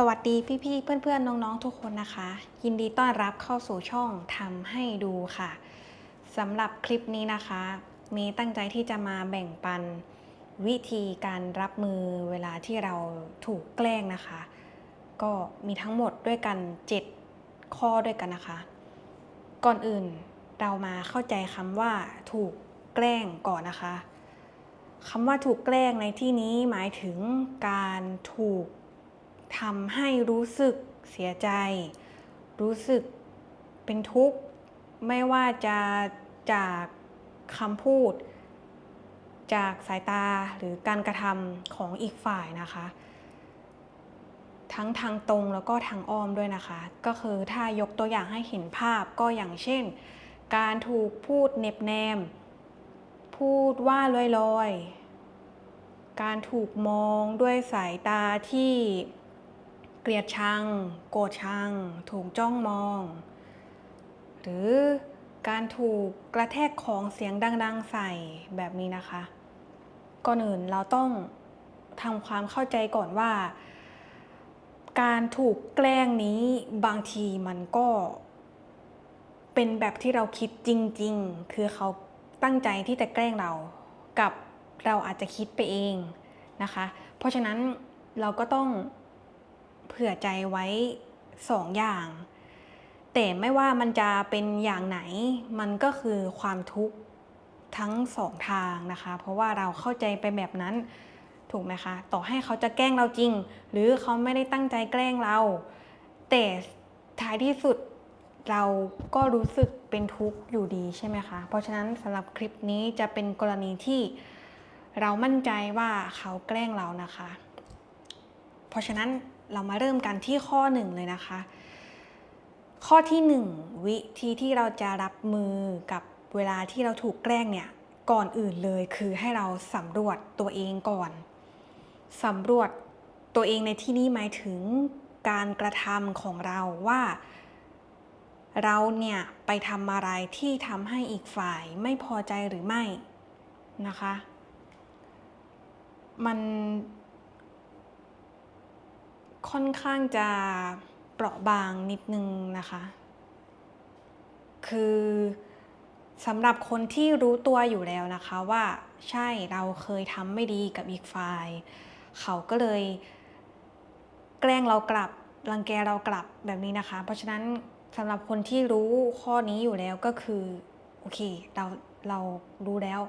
สวัสดีพี่ๆเพื่อนๆน้องๆทุกคนนะคะ ยินดีต้อนรับเข้าสู่ช่องทำให้ดูค่ะสำหรับคลิปนี้นะคะ มีตั้งใจที่จะมาแบ่งปันวิธีการรับมือเวลาที่เราถูกแกล้งนะคะ ก็มีทั้งหมดด้วยกัน 7 ข้อด้วยกันนะคะ ก่อนอื่นเรามาเข้าใจคำว่าถูกแกล้งก่อนนะคะคำว่าถูกแกล้งในที่นี้หมายถึงการถูก ทำให้รู้สึกเสียใจ รู้สึกเป็นทุกข์ ไม่ว่าจะจากคำพูด จากสายตาหรือการกระทำของอีกฝ่ายนะคะ ทั้งทางตรงแล้วก็ทางอ้อมด้วยนะคะ ก็คือถ้ายกตัวอย่างให้เห็นภาพก็อย่างเช่น การถูกพูดเน็บแนม พูดว่าลอยๆการถูกมองด้วยสายตาที่ เกลียดชัง โกรธชัง ถูกจ้องมอง หรือการถูกกระแทกของเสียงดัง ๆ ใส่แบบนี้นะคะ ก่อนอื่นเราต้องทำความเข้าใจก่อนว่า การถูกแกล้งนี้บางทีมันก็เป็นแบบที่เราคิดจริง ๆ คือเขาตั้งใจที่จะแกล้งเรา กับเราอาจจะคิดไปเองนะคะ เพราะฉะนั้นเราก็ต้อง เผื่อใจไว้สองอย่าง แต่ไม่ว่ามันจะเป็นอย่างไหน มันก็คือความทุกข์ทั้งสองทางนะคะ เพราะว่าเราเข้าใจไปแบบนั้นถูกไหมคะ ต่อให้เขาจะแกล้งเราจริง หรือเขาไม่ได้ตั้งใจแกล้งเรา แต่ท้ายที่สุดเราก็รู้สึกเป็นทุกข์อยู่ดีใช่ไหมคะ เพราะฉะนั้นสำหรับคลิปนี้จะเป็นกรณีที่เรามั่นใจว่าเขาแกล้งเรานะคะ เพราะฉะนั้น เรามาเริ่มกันที่ข้อหนึ่งเลยนะคะ ข้อที่หนึ่งวิธีที่เราจะรับมือกับเวลาที่เราถูกแกล้งเนี่ยก่อนอื่นเลยคือให้เราสำรวจตัวเองก่อนสำรวจตัวเองในที่นี้หมายถึงการกระทำของเราว่า เราเนี่ยไปทำอะไรที่ทำให้อีกฝ่ายไม่พอใจหรือไม่นะคะ มัน ค่อนข้างจะเปราะบางนิดนึงนะคะ คือสำหรับคนที่รู้ตัวอยู่แล้วนะคะว่าใช่เราเคยทำไม่ดีกับอีกฝ่าย เขาก็เลย แกล้งเรากลับรังแกเรากลับแบบนี้นะคะ เพราะฉะนั้นสำหรับคนที่รู้ข้อนี้อยู่แล้วก็คือโอเคเราเรารู้แล้ว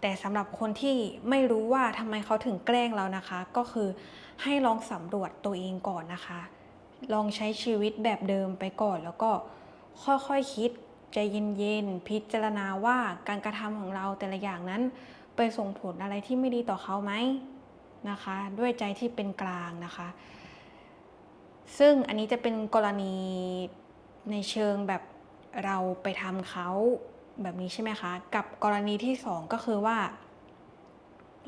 แต่สำหรับคนที่ไม่รู้ว่าทำไมเขาถึงแกล้งเรานะคะ ก็คือ ให้ลองสำรวจตัวเองก่อนนะคะ ลองใช้ชีวิตแบบเดิมไปก่อน แล้วก็ค่อยๆคคิดใจเย็นๆพิจารณาว่าการกระทำของเราแต่ละอย่างนั้น ไปส่งผลอะไรที่ไม่ดีต่อเขาไหมนะคะ ด้วยใจที่เป็นกลางนะคะ ซึ่งอันนี้จะเป็นกรณีในเชิงแบบเราไปทำเขาแบบนี้ใช่ไหมคะ กับกรณีที่สองก็คือว่า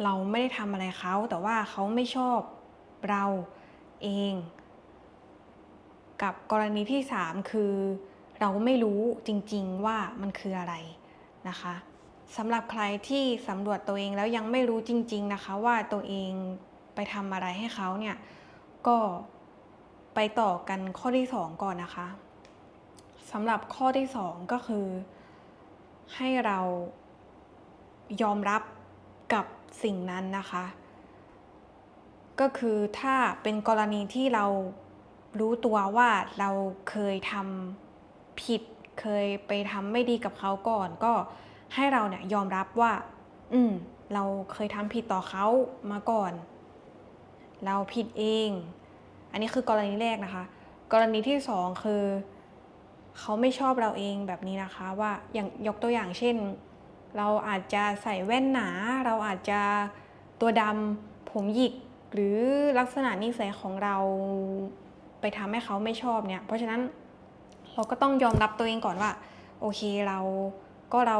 เราไม่ได้ทำอะไรเขาแต่ว่าเขาไม่ชอบ เราเอง กับกรณีที่ 3 คือ เราไม่รู้จริงๆว่ามันคืออะไรนะคะสำหรับใครที่สำรวจตัวเองแล้วยังไม่รู้จริง ๆนะคะ ว่าตัวเองไปทำอะไรให้เขาเนี่ยก็ไปต่อกันข้อที่ 2 ก่อนนะคะสำหรับข้อที่ 2 ก็คือ ให้เรายอมรับกับสิ่งนั้นนะคะ ก็คือถ้าเป็นกรณีที่เรารู้ตัวว่าเราเคยทำผิด เคยไปทำไม่ดีกับเขาก่อน ก็ให้เราเนี่ยยอมรับว่า อืม เราเคยทำผิดต่อเขามาก่อน เราผิดเอง อันนี้คือกรณีแรกนะคะ กรณีที่สองคือเขาไม่ชอบเราเองแบบนี้นะคะ ว่าอย่างยกตัวอย่างเช่น เราอาจจะใส่แว่นหนา เราอาจจะตัวดำผมหยิก หรือลักษณะนิสัยของเราไปทำให้เขาไม่ชอบเนี่ย เพราะฉะนั้นเราก็ต้องยอมรับตัวเองก่อนว่า โอเคเราก็เรา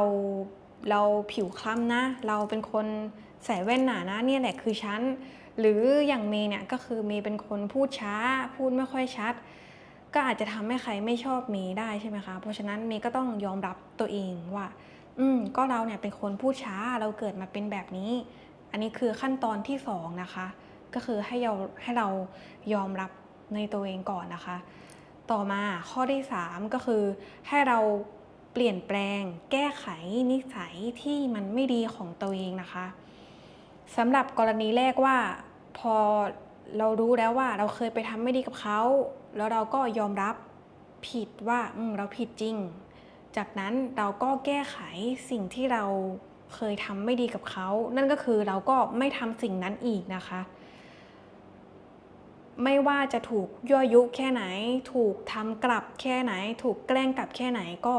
เราผิวคล้ำนะ เราเป็นคนใส่แว่นหนานะเนี่ยแหละคือฉันหรืออย่างเมย์เนี่ยก็คือเมย์เป็นคนพูดช้า พูดไม่ค่อยชัด ก็อาจจะทำให้ใครไม่ชอบเมย์ได้ใช่ไหมคะเพราะฉะนั้นเมย์ก็ต้องยอมรับตัวเองว่า อืมก็เราเนี่ยเป็นคนพูดช้าเราเกิดมาเป็นแบบนี้ อันนี้คือขั้นตอนที่สองนะคะ ก็คือให้เราให้เรายอมรับในตัวเองก่อนนะคะ ต่อมาข้อที่ 3 ก็คือให้เราเปลี่ยนแปลง แก้ไขนิสัยที่มันไม่ดีของตัวเองนะคะสำหรับกรณีแรกว่าพอเรารู้แล้วว่าเราเคยไปทำไม่ดีกับเขา แล้วเราก็ยอมรับผิดว่าเราผิดจริง จากนั้นเราก็แก้ไขสิ่งที่เราเคยทำไม่ดีกับเขา นั่นก็คือเราก็ไม่ทำสิ่งนั้นอีกนะคะ ไม่ว่าจะถูกยั่วยุแค่ไหน ถูกทำกลับแค่ไหน ถูกแกล้งกลับแค่ไหนก็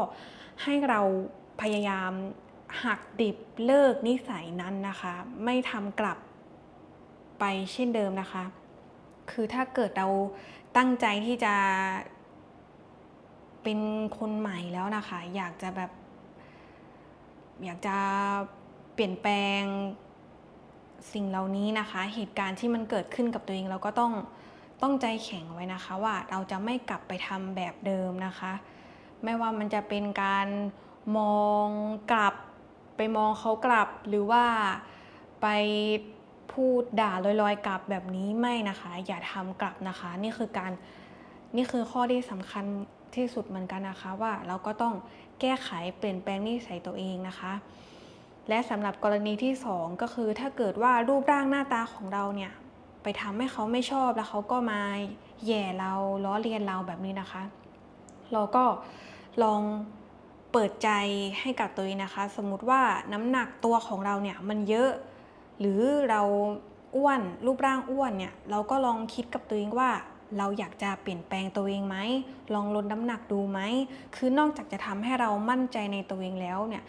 ให้เราพยายามหักดิบเลิกนิสัยนั้นนะคะ ไม่ทำกลับไปเช่นเดิมนะคะ คือถ้าเกิดเราตั้งใจที่จะเป็นคนใหม่แล้วนะคะ อยากจะแบบ อยากจะเปลี่ยนแปลงสิ่งเหล่านี้นะคะ เหตุการณ์ที่มันเกิดขึ้นกับตัวเองเราก็ต้อง ต้องใจแข็งไว้นะคะว่าเราจะไม่กลับไปทำแบบเดิมนะคะ ไม่ว่ามันจะเป็นการมองกลับไปมองเขากลับหรือว่าไปพูดด่าลอยๆ กลับแบบนี้ไม่นะคะ อย่าทำกลับนะคะ นี่คือการนี่คือข้อที่สำคัญที่สุดเหมือนกันนะคะว่าเราก็ต้องแก้ไขเปลี่ยนแปลงนิสัยตัวเองนะคะ และสำหรับกรณีที่ 2 ก็คือถ้าเกิดว่ารูปร่างหน้าตาของเราเนี่ย ไปทำให้เขาไม่ชอบแล้วเขาก็มาแย่เราล้อเลียนเราแบบนี้นะคะ เราก็ลองเปิดใจให้กับตัวเองนะคะ สมมติว่าน้ำหนักตัวของเราเนี่ยมันเยอะ หรือเราอ้วนรูปร่างอ้วนเนี่ยเราก็ลองคิดกับตัวเองว่าเราอยากจะเปลี่ยนแปลงตัวเองไหม ลองลดน้ำหนักดูไหม คือนอกจากจะทำให้เรามั่นใจในตัวเองแล้วเนี่ย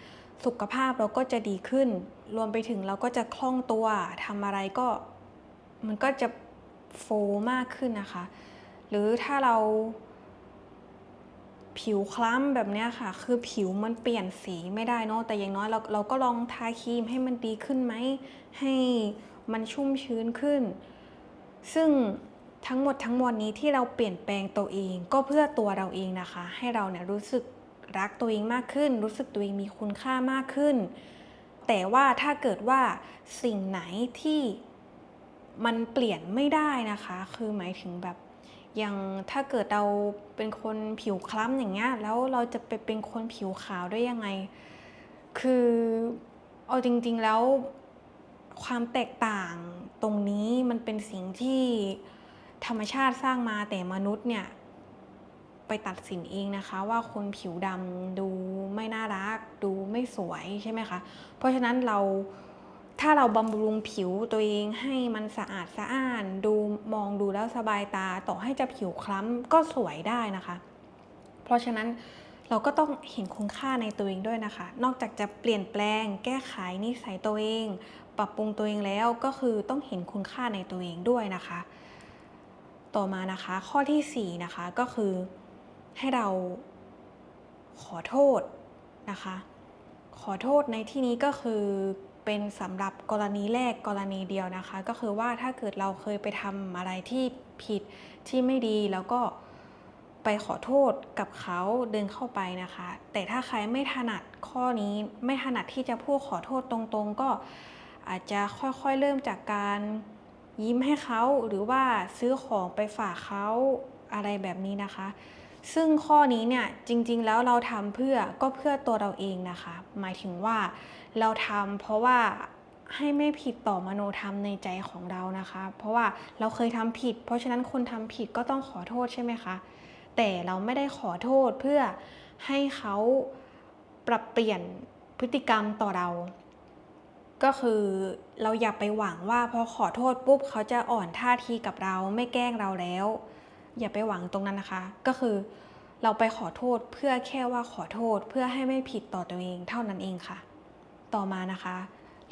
สุขภาพเราก็จะดีขึ้น รวมไปถึงเราก็จะคล่องตัวทำอะไรก็ มันก็จะโฟมากขึ้นนะคะ หรือถ้าเรา ผิวคล้ำแบบเนี้ยค่ะ คือผิวมันเปลี่ยนสีไม่ได้เนาะแต่อย่างน้อยเราเราก็ลองทาครีมให้มันดีขึ้นไหม ให้มันชุ่มชื้นขึ้น ซึ่งทั้งหมดทั้งมวลนี้ที่เราเปลี่ยนแปลงตัวเอง ก็เพื่อตัวเราเองนะคะ ให้เราเนี่ยรู้สึกรักตัวเองมากขึ้น รู้สึกตัวเองมีคุณค่ามากขึ้น แต่ว่าถ้าเกิดว่าสิ่งไหนที่ มันเปลี่ยนไม่ได้นะคะ คือหมายถึงแบบอย่างถ้าเกิดเราเป็นคนผิวคล้ำอย่างเงี้ยแล้วเราจะไปเป็นคนผิวขาวได้ยังไง คือเอาจริง ๆแล้วความแตกต่างตรงนี้มันเป็นสิ่งที่ธรรมชาติสร้างมาแต่มนุษย์เนี่ยไปตัดสินเองนะคะ ว่าคนผิวดำดูไม่น่ารัก ดูไม่สวยใช่ไหมคะ เพราะฉะนั้นเรา ถ้าเราบำรุงผิวตัวเองให้มันสะอาดสะอ้านดูมองดูแล้วสบายตาต่อให้จะผิวคล้ำก็สวยได้นะคะ เพราะฉะนั้นเราก็ต้องเห็นคุณค่าในตัวเองด้วยนะคะ นอกจากจะเปลี่ยนแปลง แก้ไขนิสัยตัวเอง ปรับปรุงตัวเองแล้วก็คือต้องเห็นคุณค่าในตัวเองด้วยนะคะ ต่อมานะคะข้อที่4นะคะก็คือให้เราขอโทษนะคะ ขอโทษในที่นี้ก็คือ เป็นสำหรับกรณีแรกกรณีเดียวนะคะ ก็คือว่าถ้าเกิดเราเคยไปทำอะไรที่ผิดที่ไม่ดีแล้วก็ไปขอโทษกับเขาเดินเข้าไปนะคะ แต่ถ้าใครไม่ถนัดข้อนี้ไม่ถนัดที่จะพูดขอโทษตรงๆ ก็อาจจะค่อยๆเริ่มจากการยิ้มให้เขาหรือว่าซื้อของไปฝากเขาอะไรแบบนี้นะคะ ซึ่งข้อนี้เนี่ยจริงๆแล้วเราทำเพื่อก็เพื่อตัวเราเองนะคะ หมายถึงว่า เราทำเพราะว่าให้ไม่ผิดต่อมโนธรรมในใจของเรานะคะ เพราะว่าเราเคยทำผิด เพราะฉะนั้นคนทำผิดก็ต้องขอโทษใช่ไหมคะ แต่เราไม่ได้ขอโทษเพื่อให้เขาปรับเปลี่ยนพฤติกรรมต่อเรา ก็คือเราอย่าไปหวังว่าพอขอโทษปุ๊บเขาจะอ่อนท่าทีกับเราไม่แกล้งเราแล้ว อย่าไปหวังตรงนั้นนะคะ ก็คือเราไปขอโทษเพื่อแค่ว่าขอโทษเพื่อให้ไม่ผิดต่อตัวเองเท่านั้นเองค่ะ ต่อมานะคะ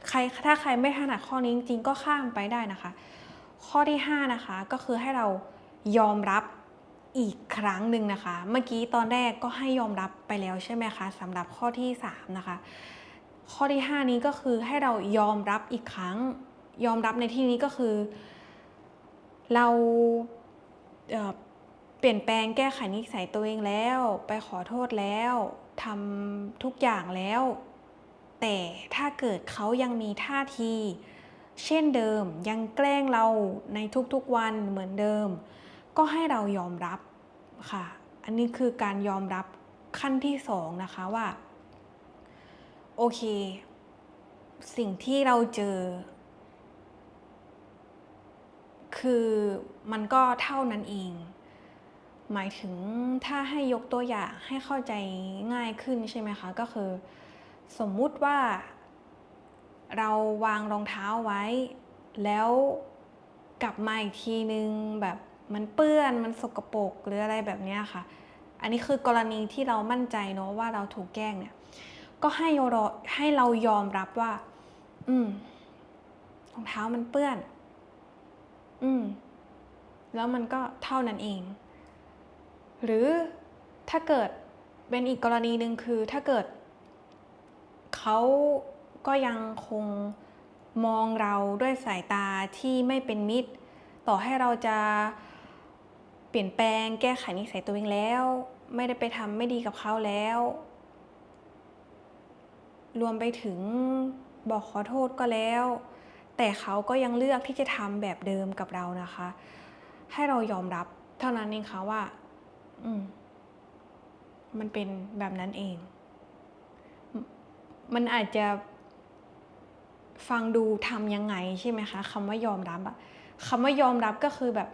ใครถ้าใครไม่ถนัดข้อนี้จริงๆก็ข้ามไปได้นะคะ ข้อที่ 5 นะคะก็คือให้เรายอมรับอีกครั้งหนึ่งนะคะ เมื่อกี้ตอนแรกก็ให้ยอมรับไปแล้วใช่ไหมคะสำหรับข้อที่ 3 นะคะ ข้อที่ 5 นี้ก็คือให้เรายอมรับอีกครั้ง ยอมรับในที่นี้ก็คือ เราเเปลี่ยนแปลงแก้ไขนิสัยตัวเองแล้ว ไปขอโทษแล้วทำทุกอย่างแล้ว แต่ถ้าเกิดเขายังมีท่าที เช่นเดิมยังแกล้งเราในทุกๆวันเหมือนเดิม ก็ให้เรายอมรับค่ะ อันนี้คือการยอมรับขั้นที่สองนะคะว่า โอเค สิ่งที่เราเจอ คือมันก็เท่านั้นเองหมายถึงถ้าให้ยกตัวอย่างให้เข้าใจง่ายขึ้นใช่ไหมคะ ก็คือ สมมุติว่า เราวางรองเท้าไว้ แล้วกลับมาอีกทีนึงแบบมันเปื้อนมันสกปรกหรืออะไรแบบนี้ค่ะ อันนี้คือกรณีที่เรามั่นใจเนาะว่าเราถูกแกล้งเนี่ย ก็ให้เราให้เรายอมรับว่า อืมรองเท้ามันเปื้อน อืม แล้วมันก็เท่านั้นเอง หรือถ้าเกิดเป็นอีกกรณีหนึ่งคือถ้าเกิด เขาก็ยังคงมองเราด้วยสายตาที่ไม่เป็นมิตร ต่อให้เราจะเปลี่ยนแปลงแก้ไขนิสัยตัวเองแล้ว ไม่ได้ไปทำไม่ดีกับเขาแล้ว รวมไปถึงบอกขอโทษก็แล้ว แต่เขาก็ยังเลือกที่จะทำแบบเดิมกับเรานะคะ ให้เรายอมรับเท่านั้นเองค่ะว่า อืม มันเป็นแบบนั้นเอง มันอาจจะฟังดูทำยังไงใช่ไหมคะคำว่ายอมรับอะคำว่ายอมรับก็คือแบบ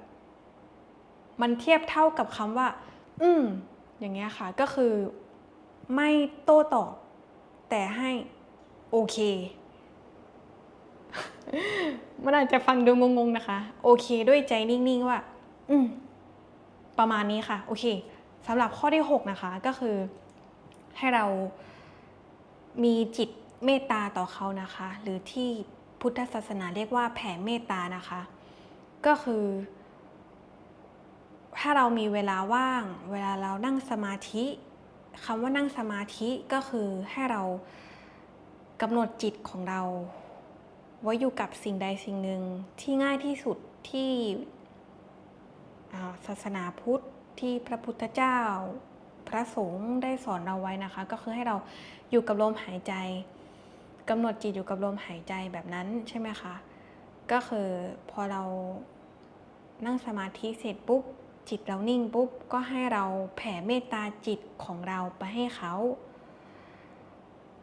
มันเทียบเท่ากับคำว่า อืม อย่างเงี้ยค่ะ ก็คือไม่โต้ตอบ แต่ให้โอเค มันอาจจะฟังดูงงๆนะคะ โอเค ด้วยใจนิ่งๆว่า อืม ประมาณนี้ค่ะ โอเคสำหรับข้อที่ 6 นะคะ ก็คือให้เรา มีจิตเมตตาต่อเขานะคะ หรือที่พุทธศาสนาเรียกว่าแผ่เมตตานะคะ ก็คือ ถ้าเรามีเวลาว่าง เวลาเรานั่งสมาธิคำว่านั่งสมาธิก็คือให้เรากำหนดจิตของเรา ไว้อยู่กับสิ่งใดสิ่งหนึ่งที่ง่ายที่สุดที่อ่าศาสนาพุทธที่พระพุทธเจ้า พระสงฆ์ได้สอนเราไว้นะคะ ก็คือให้เราอยู่กับลมหายใจกำหนดจิตอยู่กับลมหายใจแบบนั้นใช่ไหมคะ ก็คือพอเรานั่งสมาธิเสร็จปุ๊บจิตเรานิ่งปุ๊บก็ให้เราแผ่เมตตาจิตของเราไปให้เขา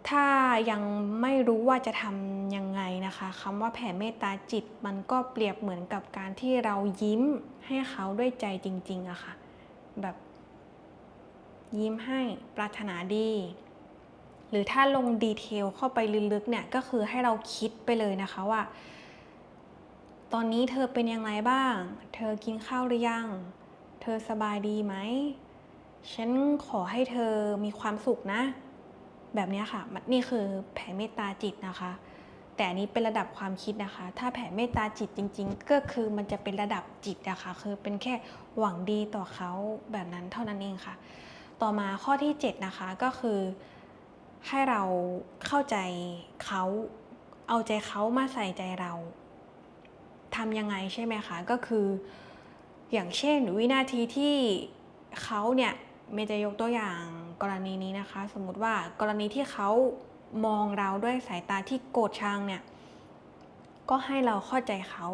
ถ้ายังไม่รู้ว่าจะทำยังไงนะคะคำว่าแผ่เมตตาจิตมันก็เปรียบเหมือนกับการที่เรายิ้มให้เขาด้วยใจจริงๆอะค่ะแบบ ยิ้มให้ปรารถนาดี หรือถ้าลงดีเทลเข้าไปลึกๆเนี่ยก็คือให้เราคิดไปเลยนะคะว่า ตอนนี้เธอเป็นยังไงบ้าง เธอกินข้าวหรือยัง เธอสบายดีไหมฉันขอให้เธอมีความสุขนะ แบบนี้ค่ะนนี่คือแผ่เมตตาจิตนะคะ แต่อันนี้เป็นระดับความคิดนะคะ ถ้าแผ่เมตตาจิตจริง ๆ ก็คือมันจะเป็นระดับจิตนะคะ คือเป็นแค่หวังดีต่อเขาแบบนั้นเท่านั้นเองค่ะ ต่อมาข้อที่ 7 นะคะก็คือให้เราเข้าใจเขาเอาใจเขามาใส่ใจเราทำยังไงใช่ไหมคะ ก็คืออย่างเช่นวินาทีที่เขาเนี่ยเมย์จะยกตัวอย่างกรณีนี้นะคะ สมมุติว่ากรณีที่เขามองเราด้วยสายตาที่โกรธชังเนี่ยก็ให้เราเข้าใจเขา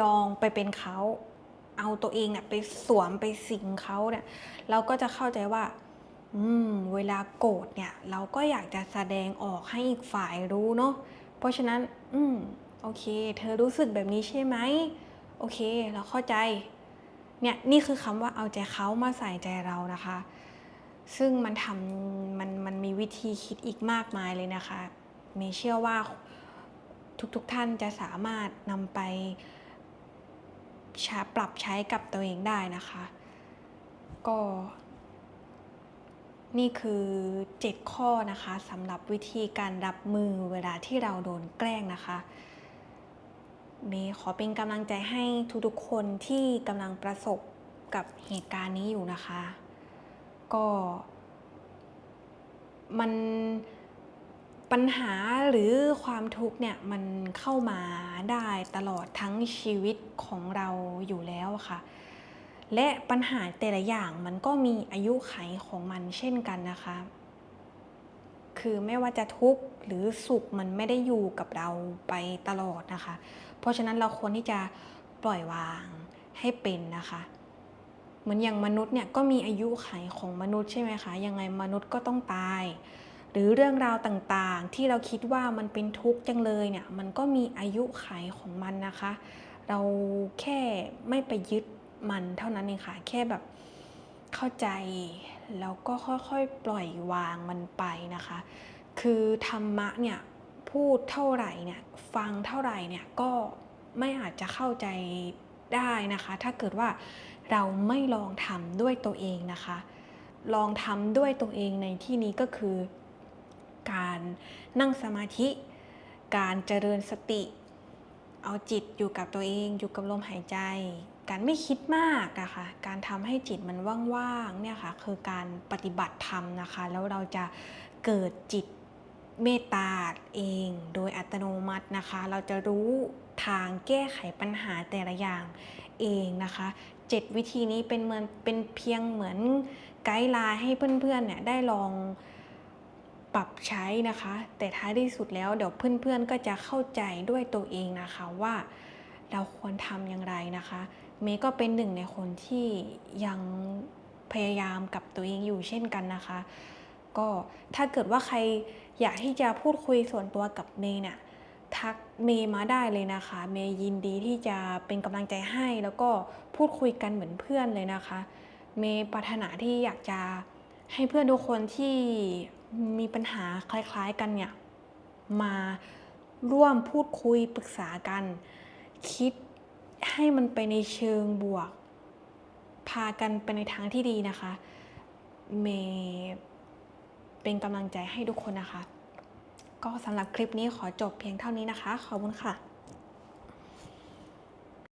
ลองไปเป็นเขา เอาตัวเองเนี่ยไปสวมไปสิงเขาเนี่ยเราก็จะเข้าใจว่าอืมเวลาโกรธเนี่ยเราก็อยากจะแสดงออกให้อีกฝ่ายรู้เนาะเพราะฉะนั้น อืมโอเค เธอรู้สึกแบบนี้ใช่ไหมโอเค เราเข้าใจเนี่ยนี่คือคำว่าเอาใจเขามาใส่ใจเรานะคะ ซึ่งมันทำมันมันมีวิธีคิดอีกมากมายเลยนะคะเมเชื่อว่าทุกๆทท่านจะสามารถนำไป ปรับใช้กับตัวเองได้นะคะ ก็ นี่คือ 7 ข้อนะคะสำหรับวิธีการรับมือเวลาที่เราโดนแกล้งนะคะเมย์ขอเป็นกำลังใจให้ทุกๆคนที่กำลังประสบกับเหตุการณ์นี้อยู่นะคะ ก็มัน ปัญหาหรือความทุกข์เนี่ยมันเข้ามาได้ตลอดทั้งชีวิตของเราอยู่แล้วค่ะ และปัญหาแต่ละอย่างมันก็มีอายุไขของมันเช่นกันนะคะ คือไม่ว่าจะทุกข์หรือสุขมันไม่ได้อยู่กับเราไปตลอดนะคะ เพราะฉะนั้นเราควรที่จะปล่อยวางให้เป็นนะคะเหมือนอย่างมนุษย์เนี่ยก็มีอายุไขของมนุษย์ใช่ไหมคะยังไงมนุษย์ก็ต้องตาย หรือเรื่องราวต่างๆ ที่เราคิดว่ามันเป็นทุกข์จังเลยเนี่ยมันก็มีอายุไขของมันนะคะ เราแค่ไม่ไปยึดมันเท่านั้นเองค่ะแค่แบบเข้าใจแล้วก็ค่อยๆ ปล่อยวางมันไปนะคะ คือธรรมะเนี่ยพูดเท่าไหร่เนี่ยฟังเท่าไหร่เนี่ยก็ไม่อาจจะเข้าใจได้นะคะ ถ้าเกิดว่าเราไม่ลองทำด้วยตัวเองนะคะ ลองทำด้วยตัวเองในที่นี้ก็คือ การนั่งสมาธิ การเจริญสติ เอาจิตอยู่กับตัวเองอยู่กับลมหายใจ การไม่คิดมากนะคะการทำให้จิตมันว่างๆเนี่ยค่ะคือการปฏิบัติธรรมนะคะ แล้วเราจะเกิดจิตเมตตาเองโดยอัตโนมัตินะคะ เราจะรู้ทางแก้ไขปัญหาแต่ละอย่างเองนะคะเจ็ดวิธีนี้เป็นเหมือนเป็นเพียงเหมือนไกด์ไลน์ให้เพื่อนๆเนี่ยได้ลอง ปรับใช้นะคะ แต่ท้ายที่สุดแล้วเดี๋ยวเพื่อนๆก็จะเข้าใจด้วยตัวเองนะคะว่าเราควรทำอย่างไรนะคะ เมย์ก็เป็นหนึ่งในคนที่ยังพยายามกับตัวเองอยู่เช่นกันนะคะ ก็ถ้าเกิดว่าใครอยากที่จะพูดคุยส่วนตัวกับเมย์เนี่ยทักเมย์มาได้เลยนะคะ เมย์ยินดีที่จะเป็นกำลังใจให้แล้วก็พูดคุยกันเหมือนเพื่อนเลยนะคะ เมย์ปรารถนาที่อยากจะให้เพื่อนทุกคนที่ มีปัญหาคล้ายๆกันเนี่ยมาร่วมพูดคุยปรึกษากัน คิดให้มันไปในเชิงบวก พากันไปในทางที่ดีนะคะ เมย์เป็นกำลังใจให้ทุกคนนะคะ ก็สำหรับคลิปนี้ขอจบเพียงเท่านี้นะคะ ขอบคุณค่ะ